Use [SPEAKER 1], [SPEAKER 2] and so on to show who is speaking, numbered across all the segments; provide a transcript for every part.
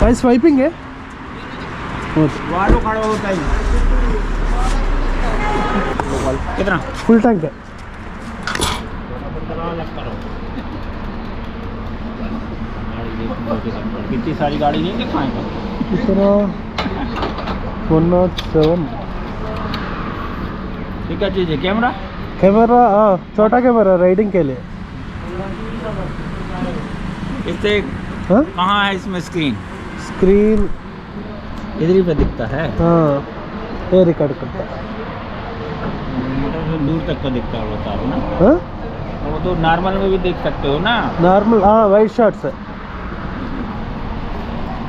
[SPEAKER 1] भाई स्वाइपिंग है?
[SPEAKER 2] वालों खड़ा होता है कितना?
[SPEAKER 1] फुल टैंक है।
[SPEAKER 2] कितनी सारी गाड़ी नहीं
[SPEAKER 1] कितना वन नॉट सेवन
[SPEAKER 2] क्या चीज़ है? कैमरा?
[SPEAKER 1] कैमरा हाँ छोटा कैमरा राइडिंग के लिए।
[SPEAKER 2] इससे
[SPEAKER 1] हाँ
[SPEAKER 2] कहाँ है इसमें स्क्रीन
[SPEAKER 1] स्क्रीन
[SPEAKER 2] इधर ही पे दिखता है
[SPEAKER 1] हाँ ये रिकॉर्ड करता है
[SPEAKER 2] मीटर से दूर तक का दिखता होता है ना
[SPEAKER 1] हाँ
[SPEAKER 2] वो तो नॉर्मल में भी देख सकते हो ना
[SPEAKER 1] नार्मल हाँ वाइट शॉट्स है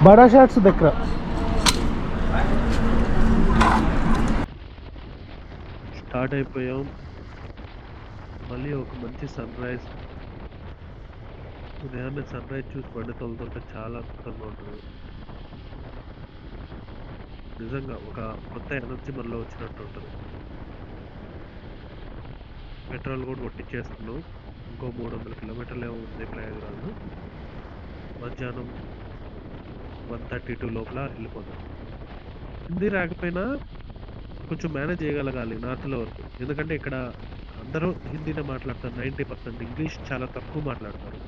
[SPEAKER 1] बड़ा शॉट्स दिख रहा స్టార్ట్ అయిపోయాం మళ్ళీ ఒక మంచి సన్ రైజ్ ఉదయాన్నే సన్ రైజ్ చూసి బండి తోలుతుంటే చాలా అద్భుతంగా ఉంటుంది. నిజంగా ఒక కొత్త ఎనర్జీ మనలో వచ్చినట్టు ఉంటుంది. పెట్రోల్ కూడా కొట్టించేస్తున్నాం ఇంకో మూడు వందల కిలోమీటర్లు ఉంది ప్రయాగరాజ్. మధ్యాహ్నం వన్ థర్టీ టూ లోపల వెళ్ళిపోతాం. హిందీ రాకపోయినా కొంచెం మేనేజ్ చేయగలగాలి నార్త్లో వరకు. ఎందుకంటే ఇక్కడ అందరూ హిందీనే మాట్లాడతారు. నైంటీ పర్సెంట్ ఇంగ్లీష్ చాలా తక్కువ మాట్లాడతారు.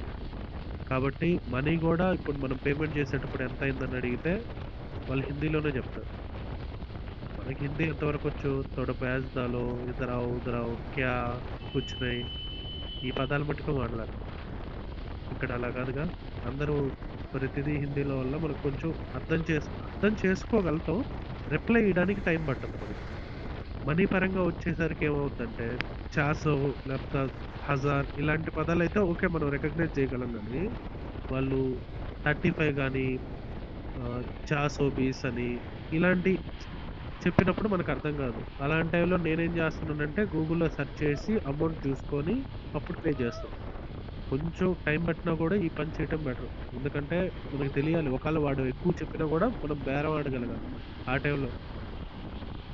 [SPEAKER 1] కాబట్టి మనీ కూడా ఇప్పుడు మనం పేమెంట్ చేసేటప్పుడు ఎంత అయిందని అడిగితే వాళ్ళు హిందీలోనే చెప్తారు. మనకి హిందీ ఎంతవరకు వచ్చు? తోడ ప్యాజ్ ఇదరావు ఉదరావు క్యా కూర్చున్నాయి. ఈ పదాలు మట్టుకు మాట్లాడతారు ఇక్కడ అలా కాదుగా. అందరూ ప్రతిదీ హిందీలో వల్ల మనకు కొంచెం అర్థం చేసు అర్థం చేసుకోగలుగుతాం. రిప్లై ఇవ్వడానికి టైం పడుతుంది మనకి. మనీ పరంగా వచ్చేసరికి ఏమవుతుందంటే చాసో లేకపోతే హజార్ ఇలాంటి పదాలు అయితే ఓకే మనం రికగ్నైజ్ చేయగలం కానీ వాళ్ళు థర్టీ ఫైవ్ కానీ చాసో బీస్ అని ఇలాంటి చెప్పినప్పుడు మనకు అర్థం కాదు. అలాంటి టైంలో నేనేం చేస్తున్నానంటే గూగుల్లో సెర్చ్ చేసి అమౌంట్ చూసుకొని అప్పుడు పే చేస్తాను కొంచెం టైం పట్టినా కూడా ఈ పని చేయటం బెటర్. ఎందుకంటే మనకి తెలియాలి ఒకవేళ వాడు ఎక్కువ చెప్పినా కూడా మనం బేరం ఆడగలగాలి ఆ టైంలో.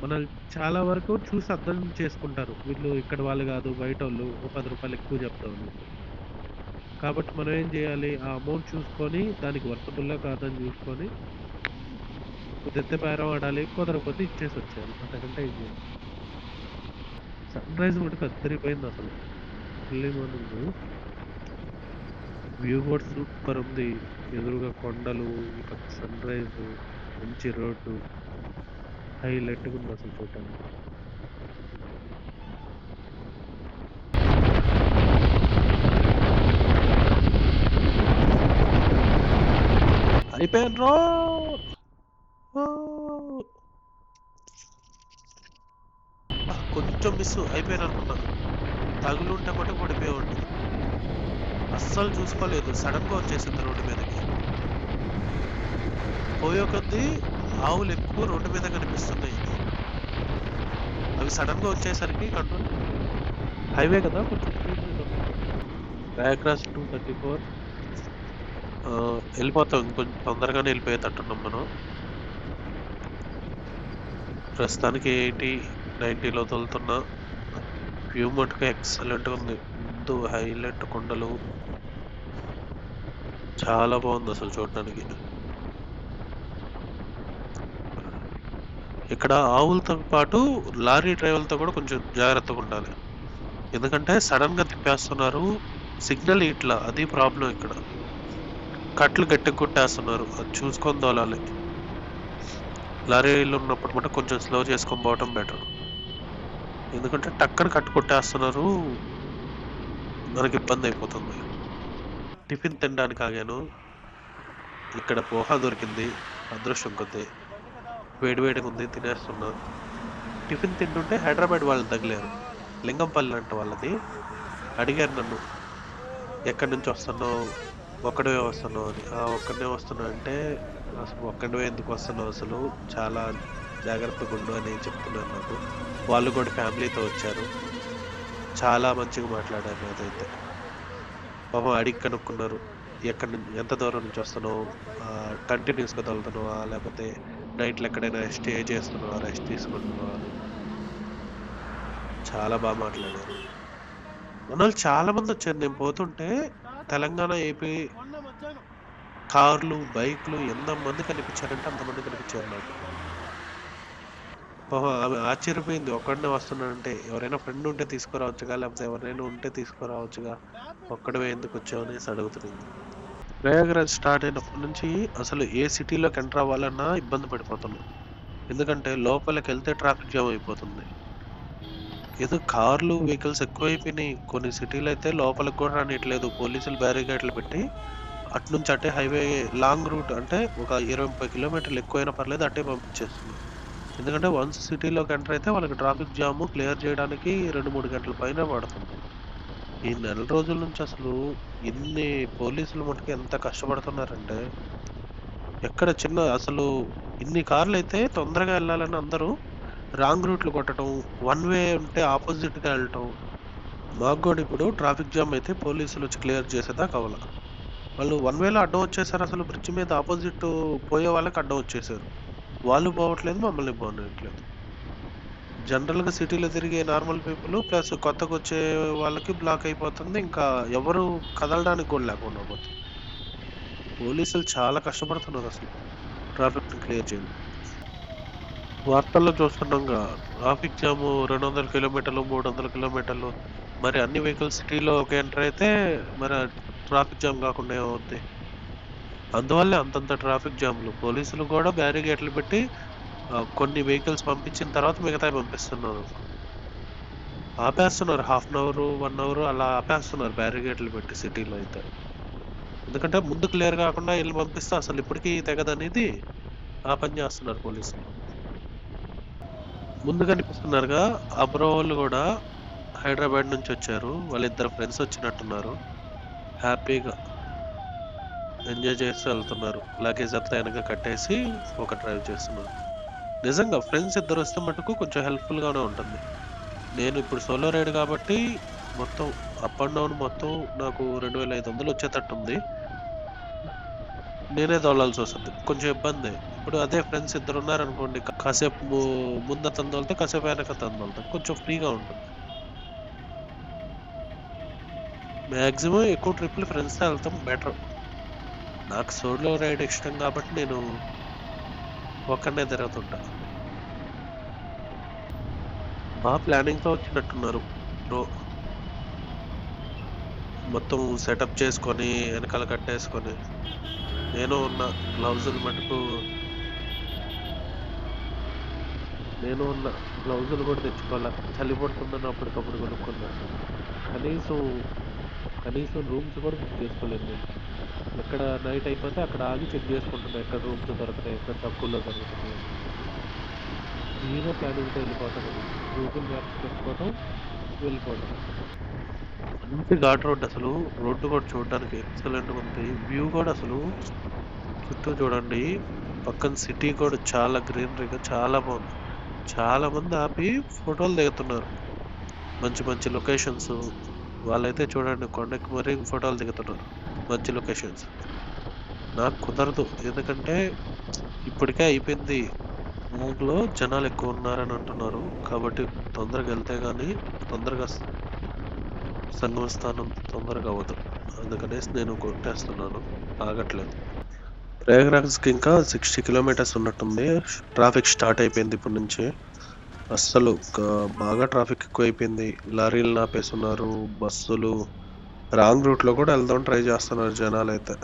[SPEAKER 1] మనం చాలా వరకు చూసి అర్థం చేసుకుంటారు. వీళ్ళు ఇక్కడ వాళ్ళు కాదు బయట వాళ్ళు ఒక పది రూపాయలు ఎక్కువ చెప్తారు కాబట్టి మనం ఏం చేయాలి? ఆ అమౌంట్ చూసుకొని దానికి వర్తబుల్లా కాదని చూసుకొని కుదిరితే బేరం ఆడాలి కుదరకపోతే ఇచ్చేసి వచ్చేయాలి. అంతకంటే ఏం చేయాలి? సన్ రైజ్ మటుకు అద్దరిపోయింది అసలు. ఎర్లీ వ్యూ కూడా సూపర్ ఉంది. ఎదురుగా కొండలు ఈ పక్క సన్ రైజ్ మంచి రోడ్డు. హైలైట్గా ఉంది అసలు చూడటానికి. అయిపోయాను కొంచెం మిస్ అయిపోయాను ఉంటే తగులుంటే మటుకు పడిపోయేవాడిని. అస్సలు చూసుకోలేదు. సడన్గా వచ్చేసింది రోడ్డు మీదకి. పోయే కొద్దీ ఆవులు ఎక్కువ రోడ్డు మీద కనిపిస్తున్నాయి. అవి సడన్గా వచ్చేసరికి కంట్రోల్ హైవే కదా? కొంచెం ప్రయాగ్రాజ్ టూ థర్టీ ఫోర్ వెళ్ళిపోతాం. ఇంకొంచెం తొందరగానే వెళ్ళిపోయేటట్టున్నాం మనం. ప్రస్తుతానికి ఎయిటీ నైంటీలో తోలుతున్నా వ్యూ మటుకు ఎక్సలెంట్గా ఉంది. ముందు హైలైట్ కొండలు. చాలా బాగుంది అసలు చూడడానికి ఇక్కడ ఆవులతో పాటు లారీ డ్రైవర్లతో కూడా కొంచెం జాగ్రత్తగా ఉండాలి. ఎందుకంటే సడన్గా తిప్పేస్తున్నారు సిగ్నల్ ఇట్లా అది ప్రాబ్లం ఇక్కడ. కట్లు గట్టిగా కొట్టేస్తున్నారు అది చూసుకొని తోలాలి. లారీలు ఉన్నప్పుడు మటు కొంచెం స్లో చేసుకొని పోవటం బెటర్. ఎందుకంటే టక్కన కట్టు కొట్టేస్తున్నారు మనకి ఇబ్బంది అయిపోతుంది. టిఫిన్ తినడానికి ఆగాను. ఇక్కడ పోహా దొరికింది అదృష్టం కొద్ది. వేడివేడిగా ఉంది తినేస్తున్నా టిఫిన్ తింటుంటే హైదరాబాద్ వాళ్ళని తగిలారు. లింగంపల్లి అంట వాళ్ళది. అడిగారు నన్ను ఎక్కడి నుంచి వస్తున్నావు? ఒక్కడే వస్తున్నావు అని. ఆ ఒక్కడే వస్తున్నావు అంటే అసలు ఒక్కడే ఎందుకు వస్తున్నావు అసలు? చాలా జాగ్రత్తగా ఉండు అని చెప్తున్నారు నాకు. వాళ్ళు కూడా ఫ్యామిలీతో వచ్చారు. చాలా మంచిగా మాట్లాడారు నాదైతే పాపం అడిగి కనుక్కున్నారు ఎక్కడి నుంచి ఎంత దూరం నుంచి వస్తున్నావు? కంటిన్యూస్గా తగులుతున్నావా? లేకపోతే నైట్లు ఎక్కడైనా స్టే చేస్తున్నావా రెస్ట్ తీసుకుంటున్నావా? చాలా బాగా మాట్లాడారు. మన వాళ్ళు చాలా మంది వచ్చారు. నేను పోతుంటే తెలంగాణ ఏపీ కార్లు బైక్లు ఎంతమంది కనిపించారంటే అంతమంది కనిపించారు నాకు. ఆమె ఆశ్చర్యపోయింది. ఒక్కడనే వస్తున్నానంటే ఎవరైనా ఫ్రెండ్ ఉంటే తీసుకురావచ్చుగా లేకపోతే ఎవరైనా ఉంటే తీసుకురావచ్చుగా ఒక్కడమే ఎందుకు వచ్చావు అనేసి అడుగుతుంది. ప్రయాగరాజ్ స్టార్ట్ అయినప్పటి నుంచి అసలు ఏ సిటీలోకి ఎంటర్ అవ్వాలన్నా ఇబ్బంది పడిపోతున్నాం. ఎందుకంటే లోపలికి వెళ్తే ట్రాఫిక్ జామ్ అయిపోతుంది. ఏదో కార్లు వెహికల్స్ ఎక్కువైపోయినాయి. కొన్ని సిటీలు అయితే లోపలికి కూడా రానిట్లేదు పోలీసులు బ్యారికేడ్లు పెట్టి అటు నుంచి అటే హైవే లాంగ్ రూట్ అంటే ఒక ఇరవై ముప్పై కిలోమీటర్లు ఎక్కువైనా పర్లేదు అటే పంపించేస్తుంది. ఎందుకంటే వన్స్ సిటీలోకి ఎంటర్ అయితే వాళ్ళకి ట్రాఫిక్ జామ్ క్లియర్ చేయడానికి రెండు మూడు గంటల పైన పడుతుంది. ఈ నెల రోజుల నుంచి అసలు ఇన్ని పోలీసులు మటుకు ఎంత కష్టపడుతున్నారంటే ఎక్కడ చిన్న అసలు ఇన్ని కార్లు అయితే తొందరగా వెళ్ళాలని అందరూ రాంగ్ రూట్లు కొట్టడం వన్ వే ఉంటే ఆపోజిట్గా వెళ్ళటం మాకు కూడా ఇప్పుడు ట్రాఫిక్ జామ్ అయితే పోలీసులు వచ్చి క్లియర్ చేసేదా కావాల వాళ్ళు వన్ వేలో అడ్డం వచ్చేసారు అసలు బ్రిడ్జ్ మీద ఆపోజిట్ పోయే వాళ్ళకి అడ్డం వచ్చేసారు. వాళ్ళు పోవట్లేదు మమ్మల్ని పోనట్లేదు జనరల్గా సిటీలో తిరిగే నార్మల్ పీపుల్ ప్లస్ కొత్తగా వచ్చే వాళ్ళకి బ్లాక్ అయిపోతుంది. ఇంకా ఎవరు కదలడానికి కూడా లేకుండా పోతుంది. పోలీసులు చాలా కష్టపడుతున్నారు అసలు. ట్రాఫిక్ క్లియర్ చేయండి. వార్తల్లో చూస్తున్నాంగా ట్రాఫిక్ జామ్ రెండు వందల కిలోమీటర్లు మూడు వందల కిలోమీటర్లు. మరి అన్ని వెహికల్స్ సిటీలో ఒక ఎంటర్ అయితే మరి ట్రాఫిక్ జామ్ కాకుండా ఏమవుద్ది? అందువల్లే అంతంత ట్రాఫిక్ జామ్లు. పోలీసులు కూడా బ్యారిగేట్లు పెట్టి కొన్ని వెహికల్స్ పంపించిన తర్వాత మిగతా పంపిస్తున్నారు. ఆపేస్తున్నారు. Half an hour one hour అలా ఆపేస్తున్నారు బ్యారిగేట్లు పెట్టి సిటీలో అయితే. ఎందుకంటే ముందు క్లియర్ కాకుండా వెళ్ళి పంపిస్తే అసలు ఇప్పటికీ తెగదనేది ఆ పని చేస్తున్నారు పోలీసులు. ముందు కనిపిస్తున్నారుగా అబ్రో వాళ్ళు కూడా హైదరాబాద్ నుంచి వచ్చారు. వాళ్ళిద్దరు ఫ్రెండ్స్ వచ్చినట్టున్నారు. హ్యాపీగా ఎంజాయ్ చేస్తూ వెళ్తున్నారు. లగేజ్ అంతా వెనక కట్టేసి ఒక డ్రైవ్ చేస్తున్నారు. నిజంగా ఫ్రెండ్స్ ఇద్దరు వస్తే మటుకు కొంచెం హెల్ప్ఫుల్గానే ఉంటుంది. నేను ఇప్పుడు సోలో రైడ్ కాబట్టి మొత్తం అప్ అండ్ డౌన్ మొత్తం నాకు రెండు వేల ఐదు వందలు వచ్చేటట్టు ఉంది. నేనే తోలాల్సి వస్తుంది. కొంచెం ఇబ్బంది. ఇప్పుడు అదే ఫ్రెండ్స్ ఇద్దరు ఉన్నారనుకోండి కాసేపు ముందు అతను తోలితే కాసేపు వెనక అతను తోలుతాం కొంచెం ఫ్రీగా ఉంటుంది. మ్యాక్సిమం ఎక్కువ ట్రిప్లు ఫ్రెండ్స్తో వెళ్తాం. బెటర్ నాకు సోలో రైడ్ ఇష్టం కాబట్టి నేను ఒక్కనే తిరుగుతుంటా. బాగా ప్లానింగ్తో వచ్చినట్టున్నారు. బ్రో మొత్తం సెటప్ చేసుకొని వెనకాల కట్టేసుకొని నేను ఉన్న గ్లౌజులు మటుకు నేను ఉన్న గ్లౌజులు కూడా తెచ్చుకోవాలా? చలి పడుతుందని అప్పటికప్పుడు కొనుక్కున్నా. కనీసం కనీసం రూమ్స్ కూడా బుక్ చేసుకోలేదు నేను. ఎక్కడ నైట్ అయిపోతే అక్కడ ఆగి చెక్ చేసుకుంటున్నా ఎక్కడ రూమ్స్ దొరుకుతాయి ఎక్కడ తక్కువలో దొరుకుతాయి నేనే ప్లానింగ్తో వెళ్ళిపోతాను. గూగుల్ మ్యాప్స్ పెట్టుకోవడం వెళ్ళిపోవడం మంచి ఘాట్ రోడ్ అసలు. రోడ్డు కూడా చూడడానికి ఎక్సలెంట్గా ఉంది. వ్యూ కూడా అసలు చుట్టూ చూడండి. పక్కన సిటీ కూడా చాలా గ్రీనరీగా చాలా బాగుంది. చాలా మంది ఆపి ఫోటోలు దిగుతున్నారు. మంచి మంచి లొకేషన్స్ వాళ్ళైతే చూడండి కొండకి మరీ ఫోటోలు దిగుతున్నారు. మంచి లొకేషన్స్ నాకు కుదరదు. ఎందుకంటే ఇప్పటికే అయిపోయింది. మూగ్లో జనాలు ఎక్కువ ఉన్నారని అంటున్నారు. కాబట్టి తొందరగా వెళ్తే కానీ తొందరగా సంగమ స్థానం తొందరగా అవ్వదు. అందుకనేసి నేను కొట్టేస్తున్నాను. ఆగట్లేదు. ప్రయాగ్రాజ్కి ఇంకా సిక్స్టీ కిలోమీటర్స్ ఉన్నట్టుంది. ట్రాఫిక్ స్టార్ట్ అయిపోయింది ఇప్పటి నుంచి. అస్సలు బాగా ట్రాఫిక్ ఎక్కువ అయిపోయింది లారీలు నాపేస్తున్నారు. బస్సులు. రాంగ్ రూట్లో కూడా వెళ్దాం ట్రై చేస్తున్నారు జనాలు అయితే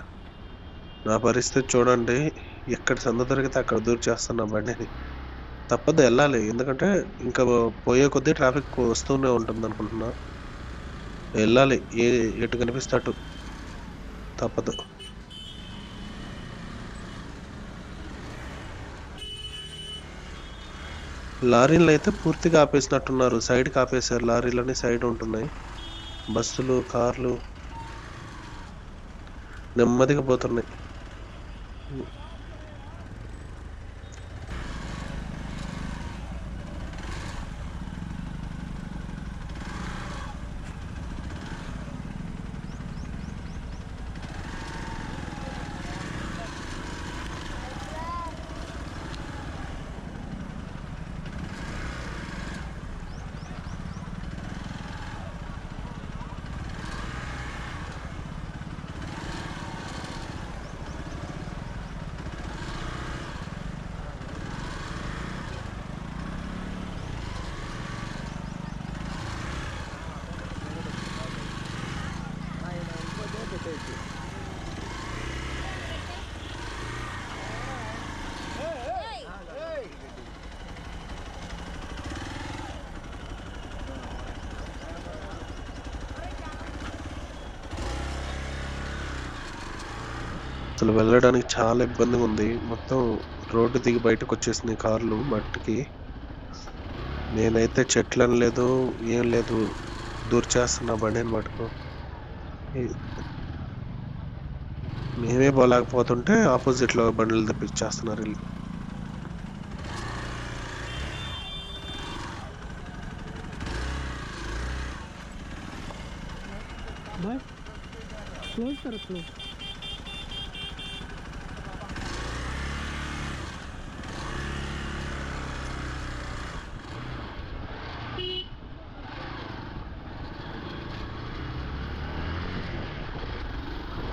[SPEAKER 1] నా పరిస్థితి చూడండి. ఎక్కడ సంద దొరికితే అక్కడ దూరం చేస్తున్నా బండిని. తప్పదు వెళ్ళాలి. ఎందుకంటే ఇంకా పోయే కొద్దీ ట్రాఫిక్ వస్తూనే ఉంటుంది అనుకుంటున్నా. వెళ్ళాలి. ఏ ఎటు కనిపిస్తే అటు. తప్పదు. లారీలు అయితే పూర్తిగా ఆపేసినట్టున్నారు. సైడ్కి ఆపేశారు. లారీలన్నీ సైడ్ ఉంటున్నాయి. బస్సులు కార్లు నెమ్మదిగా పోతున్నాయి. అసలు వెళ్ళడానికి చాలా ఇబ్బందిగా ఉంది. మొత్తం రోడ్డు దిగి బయటకు వచ్చేసింది కార్లు మట్టికి. నేనైతే చెట్లను లేదు ఏం లేదు దూర్చేస్తున్నా బండిని మటుకు మేమే పోలేకపోతుంటే ఆపోజిట్లో బండ్లు తెప్పించేస్తున్నారు వీళ్ళు.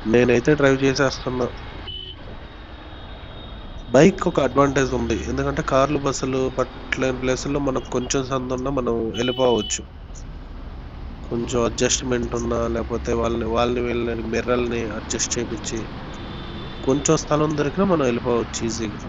[SPEAKER 1] నేనైతే డ్రైవ్ చేసేస్తున్నా. బైక్ ఒక అడ్వాంటేజ్ ఉంది. ఎందుకంటే కార్లు బస్సులు పట్టలేని ప్లేసుల్లో మనకు కొంచెం సందు ఉన్నా మనం వెళ్ళిపోవచ్చు. కొంచెం అడ్జస్ట్మెంట్ ఉన్నా లేకపోతే వాళ్ళని వాళ్ళని వీళ్ళని మిర్రల్ని అడ్జస్ట్ చేయించి కొంచెం స్థలం దొరికినా మనం వెళ్ళిపోవచ్చు ఈజీగా.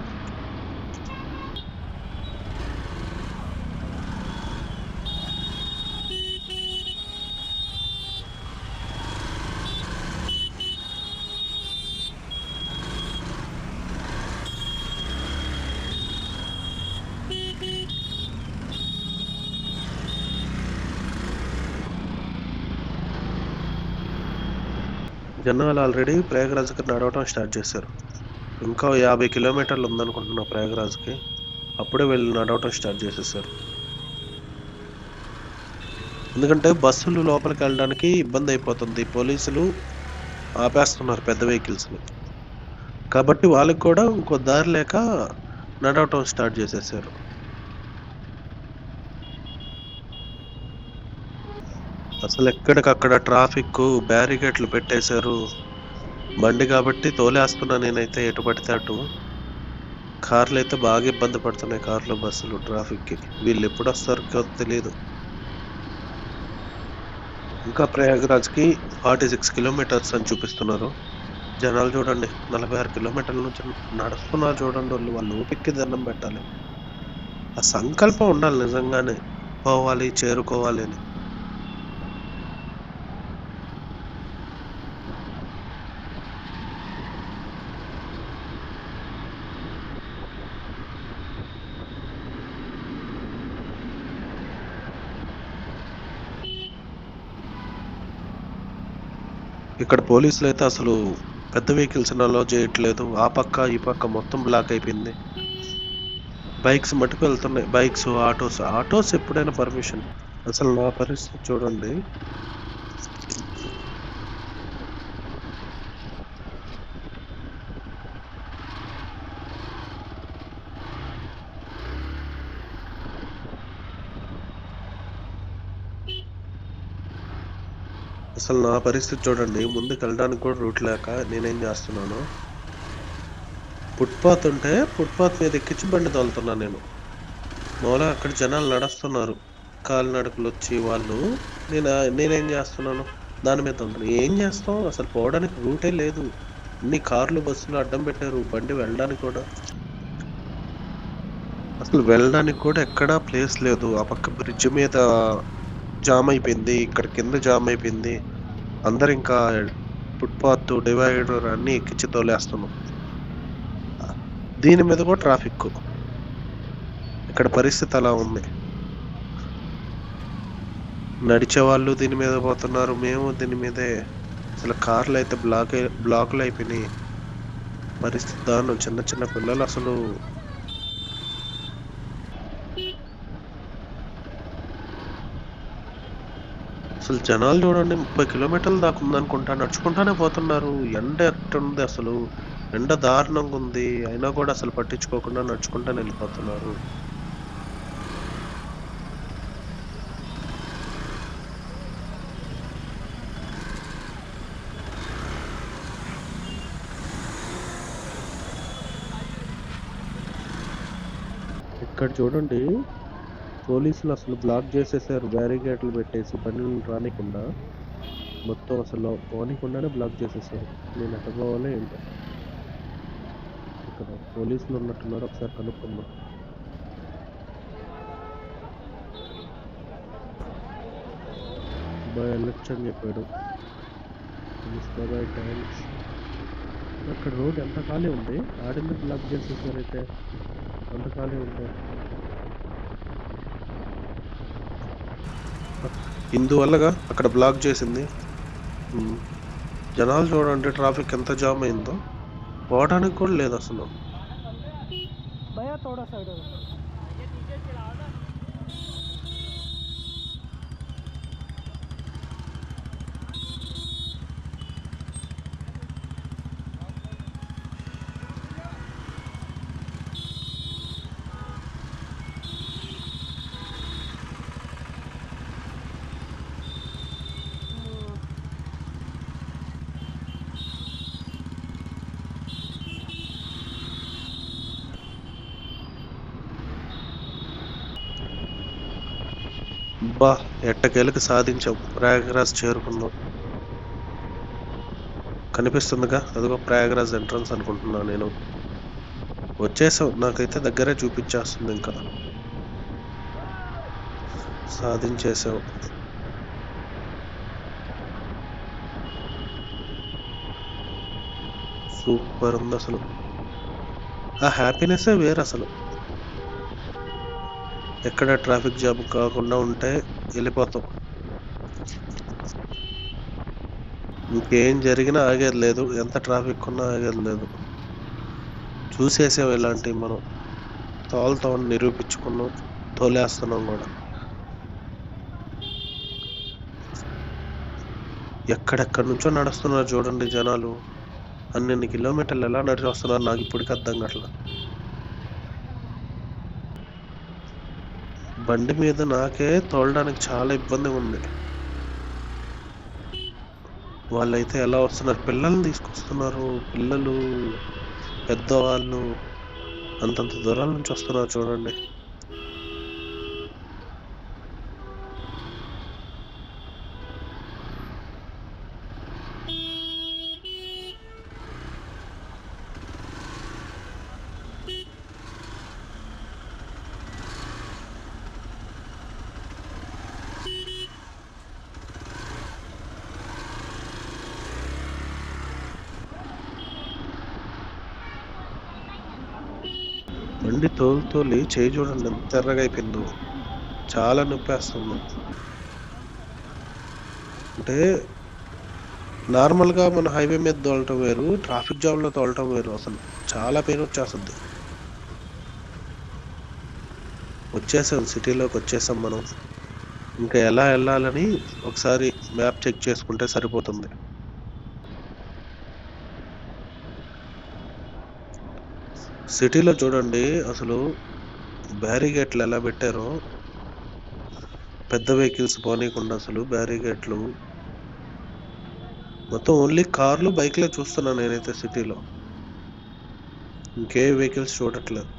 [SPEAKER 1] జనాలు ఆల్రెడీ ప్రయాగరాజ్కి నడవటం స్టార్ట్ చేశారు. ఇంకా యాభై కిలోమీటర్లు ఉందనుకుంటున్నా ప్రయాగరాజ్కి. అప్పుడే వెళ్ళి నడవటం స్టార్ట్ చేసేసారు. ఎందుకంటే బస్సులు లోపలికి వెళ్ళడానికి ఇబ్బంది అయిపోతుంది. పోలీసులు ఆపేస్తున్నారు పెద్ద వెహికల్స్ని. కాబట్టి వాళ్ళకి కూడా ఇంకో దారి లేక నడవటం స్టార్ట్ చేసేసారు. అసలు ఎక్కడికక్కడ ట్రాఫిక్ బ్యారికేడ్లు పెట్టేశారు. బండి కాబట్టి తోలేస్తున్నా నేనైతే ఎటు పడితే అటు. కార్లు అయితే బాగా ఇబ్బంది పడుతున్నాయి కార్లు బస్సులు ట్రాఫిక్కి. వీళ్ళు ఎప్పుడు వస్తారో తెలియదు ఇంకా ప్రయాగరాజ్కి ఫార్టీ సిక్స్ కిలోమీటర్స్ అని చూపిస్తున్నారు. జనాలు చూడండి నలభై ఆరు కిలోమీటర్ల నుంచి నడుస్తున్నారు చూడండి వాళ్ళు. వాళ్ళు ఊపిక్కి దండం పెట్టాలి. ఆ సంకల్పం ఉండాలి నిజంగానే. పోవాలి చేరుకోవాలి అని. ఇక్కడ పోలీసులు అయితే అసలు పెద్ద వెహికల్స్ అలో చేయట్లేదు. ఆ పక్క ఈ పక్క మొత్తం బ్లాక్ అయిపోయింది. బైక్స్ మటుకు వెళ్తున్నాయి. బైక్స్ ఆటోస్ ఆటోస్ ఎప్పుడైనా పర్మిషన్ అసలు నా పరిస్థితి చూడండి. అసలు నా పరిస్థితి చూడండి ముందుకు వెళ్ళడానికి కూడా రూట్ లేక నేనేం చేస్తున్నాను? ఫుట్పాత్ ఉంటే ఫుట్పాత్ మీద ఎక్కించి బండి తోలుతున్నాను నేను. మామూలుగా అక్కడ జనాలు నడుస్తున్నారు. కాలినడకలు వచ్చి వాళ్ళు. నేను నేనేం చేస్తున్నాను? దాని మీద ఉంటున్నాను ఏం చేస్తాం అసలు పోవడానికి రూటే లేదు. అన్ని కార్లు బస్సులు అడ్డం పెట్టారు. బండి వెళ్ళడానికి కూడా. అసలు వెళ్ళడానికి కూడా ఎక్కడా ప్లేస్ లేదు. ఆ పక్క బ్రిడ్జ్ మీద జామ్ అయిపోయింది ఇక్కడ కింద జామ్ అయిపోయింది అందరు ఇంకా ఫుట్పాత్ డివైడర్ అన్ని ఎక్కించి తోలేస్తున్నాం దీని మీద కూడా ట్రాఫిక్. ఇక్కడ పరిస్థితి అలా ఉంది. నడిచే వాళ్ళు దీని మీద పోతున్నారు. మేము దీని మీదే. అసలు కార్లు అయితే బ్లాక్ బ్లాక్లు అయిపోయినాయి. పరిస్థితి దాని చిన్న చిన్న పిల్లలు అసలు అసలు జనాలు చూడండి ముప్పై కిలోమీటర్ల దాకా ఉందనుకుంటా నడుచుకుంటానే పోతున్నారు. ఎండ ఎట్టుంది అసలు? ఎండ దారుణంగా ఉంది. అయినా కూడా అసలు పట్టించుకోకుండా నడుచుకుంటానే వెళ్ళిపోతున్నారు. ఇక్కడ చూడండి పోలీసులు అసలు బ్లాక్ చేసేసారు బ్యారికేడ్లు పెట్టేసి బండ్లు రానికుండా. మొత్తం అసలు పోనీకుండానే బ్లాక్ చేసేసారు. నేను ఎక్కడ పోవాలో ఏంటో. ఇక్కడ పోలీసులు ఉన్నట్టున్నారు ఒకసారి కనుక్కుందాం. బాయ్ వెళ్ళొచ్చు అని చెప్పాడు. Bye thanks.
[SPEAKER 3] అక్కడ రోడ్ ఎంత ఖాళీ ఉంది? ఆడింది బ్లాక్ చేసేసారైతే అంత ఖాళీ ఉంది
[SPEAKER 1] ఇందువల్లగా అక్కడ బ్లాక్ చేసింది. జనాలు చూడండి ట్రాఫిక్ ఎంత జామ్ అయిందో. పోవడానికి కూడా లేదు అసలు. అబ్బా ఎట్టకేలకు సాధించాం ప్రయాగరాజ్ చేరుకుందాం కనిపిస్తుందిగా? అదిగో ప్రయాగరాజ్ ఎంట్రన్స్ అనుకుంటున్నాను నేను. వచ్చేసాం నాకైతే దగ్గరే చూపించేస్తుంది ఇంకా. సాధించేసావు సూపర్ ఉంది అసలు. ఆ హ్యాపీనెస్ వేరు అసలు ఎక్కడ ట్రాఫిక్ జామ్ కాకుండా ఉంటే వెళ్ళిపోతాం. ఇంకేం జరిగినా ఆగేది లేదు. ఎంత ట్రాఫిక్ ఉన్నా ఆగేది లేదు. చూసేసాం ఇలాంటివి మనం. తోలుతామని నిరూపించుకున్నాం. తోలేస్తున్నాం కూడా. ఎక్కడెక్కడి నుంచో నడుస్తున్నారు చూడండి జనాలు. అన్నెన్ని కిలోమీటర్లు ఎలా నడిచి వస్తున్నారు నాకు ఇప్పటికి అర్థం కావట్లేదు. బండి మీద నాకే తోలడానికి చాలా ఇబ్బంది ఉంది. వాళ్ళైతే ఎలా వస్తున్నారు? పిల్లల్ని తీసుకొస్తున్నారు? పిల్లలు పెద్దవాళ్ళు అంతంత దూరాల నుంచి వస్తున్నారు చూడండి. తోలి చేయి చూడండి ఎంత ఎర్రగా అయిపోయిందో. చాలా నొప్పేస్తుంది. అంటే నార్మల్గా మన హైవే మీద తోలటం వేరు ట్రాఫిక్ జామ్లో తోలటం వేరు. అసలు చాలా పెయిన్ వచ్చేస్తుంది. వచ్చేసాం సిటీలోకి వచ్చేసాం మనం. ఇంకా ఎలా వెళ్ళాలని ఒకసారి మ్యాప్ చెక్ చేసుకుంటే సరిపోతుంది. సిటీలో చూడండి అసలు బ్యారిగేట్లు ఎలా పెట్టారో. పెద్ద వెహికల్స్ పోనీయకుండా అసలు బ్యారిగేట్లు. మొత్తం ఓన్లీ కార్లు బైక్లే చూస్తున్నా నేనైతే సిటీలో. ఇంకే వెహికల్స్ చూడట్లేదు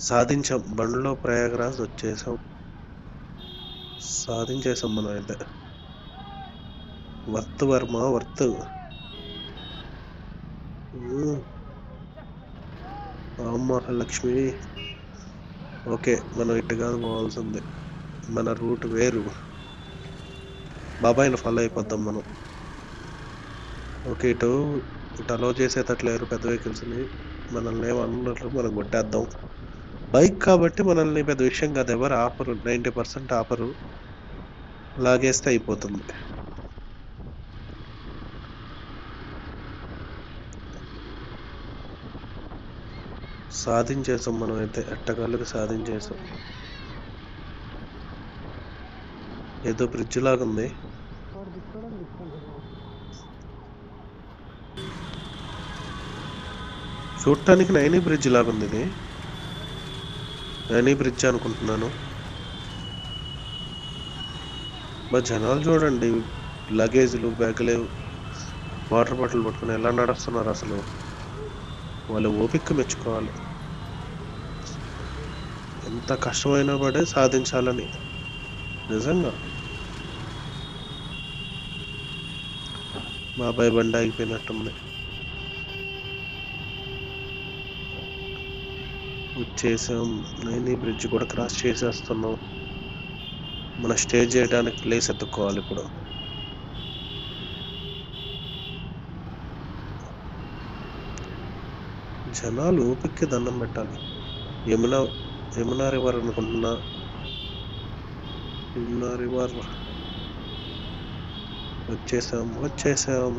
[SPEAKER 1] సాధించాం. బండ్లో ప్రయాగరాజ్ వచ్చేసాం. సాధించేసాం మనం అయితే. వర్త్ వర్మ వర్త్. మహాలక్ష్మి ఓకే మనం ఇటు కాదు మన రూట్ వేరు. బాబాయ్ని ఫాలో అయిపోద్దాం మనం. ఓకే ఇటు ఇటు అలో చేసేటట్లేరు పెద్ద వెహికల్స్ని. మనల్ని ఏమన్నట్లు మనం కొట్టేద్దాం. బైక్ కాబట్టి మనల్ని పెద్ద విషయం కాదు ఎవరు ఆపరు. Ninety percent ఆపరు. లాగేస్తే అయిపోతుంది. సాధించేసాం మనం అయితే ఎట్టగాళ్ళకి సాధించేసాం ఏదో బ్రిడ్జ్ లాగా ఉంది. చూడటానికి నైని బ్రిడ్జ్ లాగా ఉంది ఇది. నైనీ బ్రిడ్జ్ అనుకుంటున్నాను. మా జనాలు చూడండి లగేజ్లు బ్యాగులు వాటర్ బాటిల్ పట్టుకుని ఎలా నడుస్తున్నారు అసలు. వాళ్ళు ఓపిక మెచ్చుకోవాలి. ఎంత కష్టమైనా పడే సాధించాలని. నిజంగా. మా అబ్బాయి బండి ఆగిపోయినట్టుంది. వచ్చేసాం. నైని బ్రిడ్జ్ కూడా క్రాస్ చేసేస్తున్నాం. మన స్టే చేయడానికి ప్లేస్ ఎత్తుక్కోవాలి ఇప్పుడు. జనాలు ఓపిక్కి దండం పెట్టాలి. యమున యమునా రివర్ అనుకుంటున్నా. యమునా రివర్. వచ్చేసాం వచ్చేసాం.